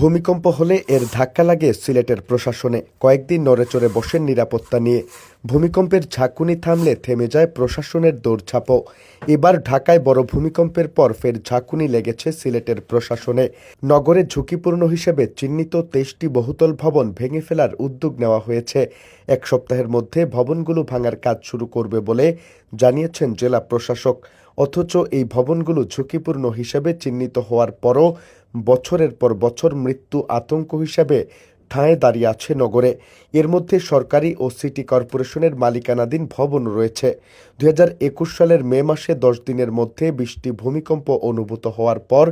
ভূমিকম্প হলে এর ধাক্কা লাগে সিলেটের প্রশাসনে। কয়েকদিন নড়েচড়ে বসেন নিরাপত্তা নিয়ে। ভূমিকম্পের ঝাঁকুনি থামলে থেমে যায় প্রশাসনের দৌড়ঝাঁপও। এবার ঢাকায় বড় ভূমিকম্পের পর ফের ঝাঁকুনি লেগেছে সিলেটের প্রশাসনে। নগরে ঝুঁকিপূর্ণ হিসেবে চিহ্নিত তেইশটি বহুতল ভবন ভেঙে ফেলার উদ্যোগ নেওয়া হয়েছে। এক সপ্তাহের মধ্যে ভবনগুলো ভাঙার কাজ শুরু করবে বলে জানিয়েছেন জেলা প্রশাসক। অথচ এই ভবনগুলো ঝুঁকিপূর্ণ হিসেবে চিহ্নিত হওয়ার পরও বছরের পর বছর মৃত্যু আতঙ্ক হিসেবে ঠাঁয়ে দাঁড়িয়ে আছে নগরে। এর মধ্যে সরকারি ও সিটি কর্পোরেশনের মালিকানাধীন ভবন রয়েছে। দু হাজার একুশ সালের মে মাসে দশ দিনের মধ্যে বৃষ্টি ভূমিকম্প অনুভূত হওয়ার পর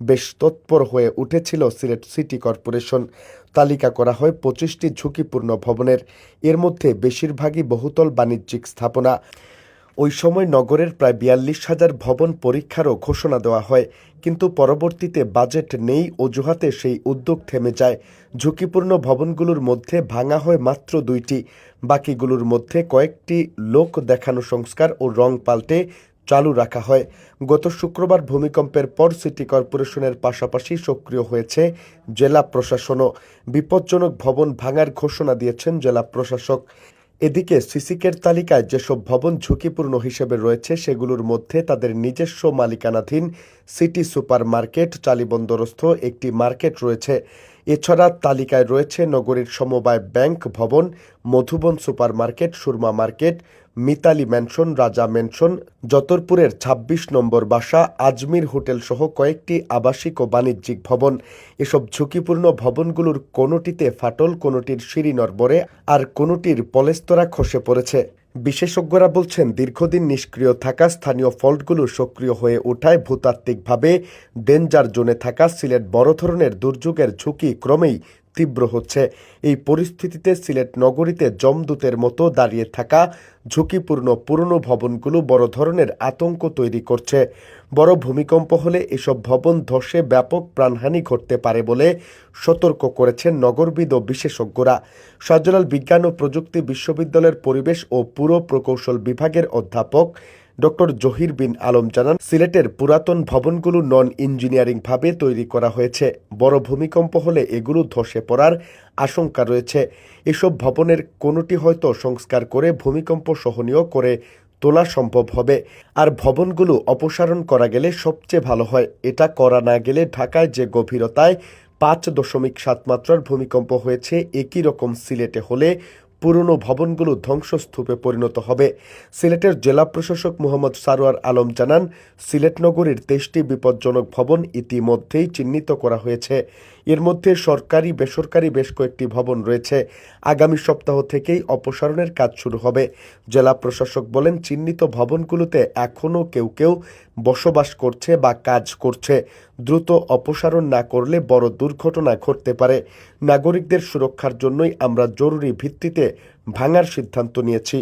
বেশ তৎপর হয়ে উঠেছিল সিলেট সিটি কর্পোরেশন। তালিকা করা হয় পঁচিশটি ঝুঁকিপূর্ণ ভবনের। এর মধ্যে বেশিরভাগই বহুতল বাণিজ্যিক স্থাপনা। ওই সময় নগরের প্রায় বিয়াল্লিশ হাজার ভবন পরীক্ষারও ঘোষণা দেওয়া হয়, কিন্তু পরবর্তীতে বাজেট নেই, অজুহাতে সেই উদ্যোগ থেমে যায়। ঝুঁকিপূর্ণ ভবনগুলোর মধ্যে ভাঙা হয় মাত্র দুইটি, বাকিগুলোর মধ্যে কয়েকটি লোক দেখানো সংস্কার ও রং পাল্টে চালু রাখা হয়। গত শুক্রবার ভূমিকম্পের পর সিটি কর্পোরেশনের পাশাপাশি সক্রিয় হয়েছে জেলা প্রশাসনও। বিপজ্জনক ভবন ভাঙার ঘোষণা দিয়েছেন জেলা প্রশাসক। এদিকে সিসিকের তালিকায় যেসব ভবন ঝুঁকিপূর্ণ হিসেবে রয়েছে, সেগুলোর মধ্যে তাদের নিজস্ব মালিকানাধীন সিটি সুপার মার্কেট চালিবন্দরস্থ একটি মার্কেট রয়েছে। এছাড়া তালিকায় রয়েছে নগরীর সমবায় ব্যাংক ভবন, Madhuban super market Surma market, Mitali mansion, Raja mansion যতরপুরের ২৬ নম্বর বাসা, আজমির হোটেল সহ কয়েকটি আবাসিক ও বাণিজ্যিক ভবন। এসব ঝুঁকিপূর্ণ ভবনগুলোর কোনোটিতে ফাটল, কোনোটির সিঁড়ি নড়বড়ে, আর কোনোটির পলেস্তরা খসে পড়েছে। বিশেষজ্ঞরা বলছেন, দীর্ঘদিন নিষ্ক্রিয় থাকা স্থানীয় ফল্টগুলো সক্রিয় হয়ে ওঠায় ভূতাত্ত্বিকভাবে ডেঞ্জার জোনে থাকা সিলেট বড় ধরনের দুর্যোগের ঝুঁকি ক্রমেই তীব্র হচ্ছে। এই পরিস্থিতিতে সিলেট নগরীতে জমদূতের মতো দাঁড়িয়ে থাকা ঝুঁকিপূর্ণ পুরনো ভবনগুলো বড় ধরনের আতঙ্ক তৈরি করছে। বড় ভূমিকম্প হলে এসব ভবন ধসে ব্যাপক প্রাণহানি ঘটতে পারে বলে সতর্ক করেছেন নগরবিদ ও বিশেষজ্ঞরা। শাহজালাল বিজ্ঞান ও প্রযুক্তি বিশ্ববিদ্যালয়ের পরিবেশ ও পুর প্রকৌশল বিভাগের অধ্যাপক ডক্টর জহির বিন আলম জানান, সিলেটের পুরাতন ভবনগুলো নন ইঞ্জিনিয়ারিং ভাবে তৈরি করা হয়েছে। বড় ভূমিকম্প হলে এগুলো ধসে পড়ার আশঙ্কা রয়েছে। এসব ভবনের কোনোটি হয়তো সংস্কার করে ভূমিকম্প সহনীয় করে তোলা সম্ভব হবে। আর ভবনগুলো অপসারণ করা গেলে সবচেয়ে ভালো হয়। এটা করা না গেলে ঢাকায় যে গভীরতায় পাঁচ দশমিক সাত মাত্রার ভূমিকম্প হয়েছে, একই রকম সিলেটে হলে পুরনো ভবনগুলো ধ্বংসস্তূপে পরিণত হবে। সিলেটের জেলা প্রশাসক মোহাম্মদ সারোয়ার আলম জানান, সিলেট নগরীর তেইশটি বিপজ্জনক ভবন ইতিমধ্যেই চিহ্নিত করা হয়েছে। এর মধ্যে সরকারি, বেসরকারি বেশ কয়েকটি ভবন রয়েছে। আগামী সপ্তাহ থেকেই অপসারণের কাজ শুরু হবে। জেলা প্রশাসক বলেন, চিহ্নিত ভবনগুলোতে এখনও কেউ কেউ বসবাস করছে বা কাজ করছে। দ্রুত অপসারণ না করলে বড় দুর্ঘটনা ঘটতে পারে। নাগরিকদের সুরক্ষার জন্যই আমরা জরুরি ভিত্তিতে ভাঙার সিদ্ধান্ত নিয়েছি।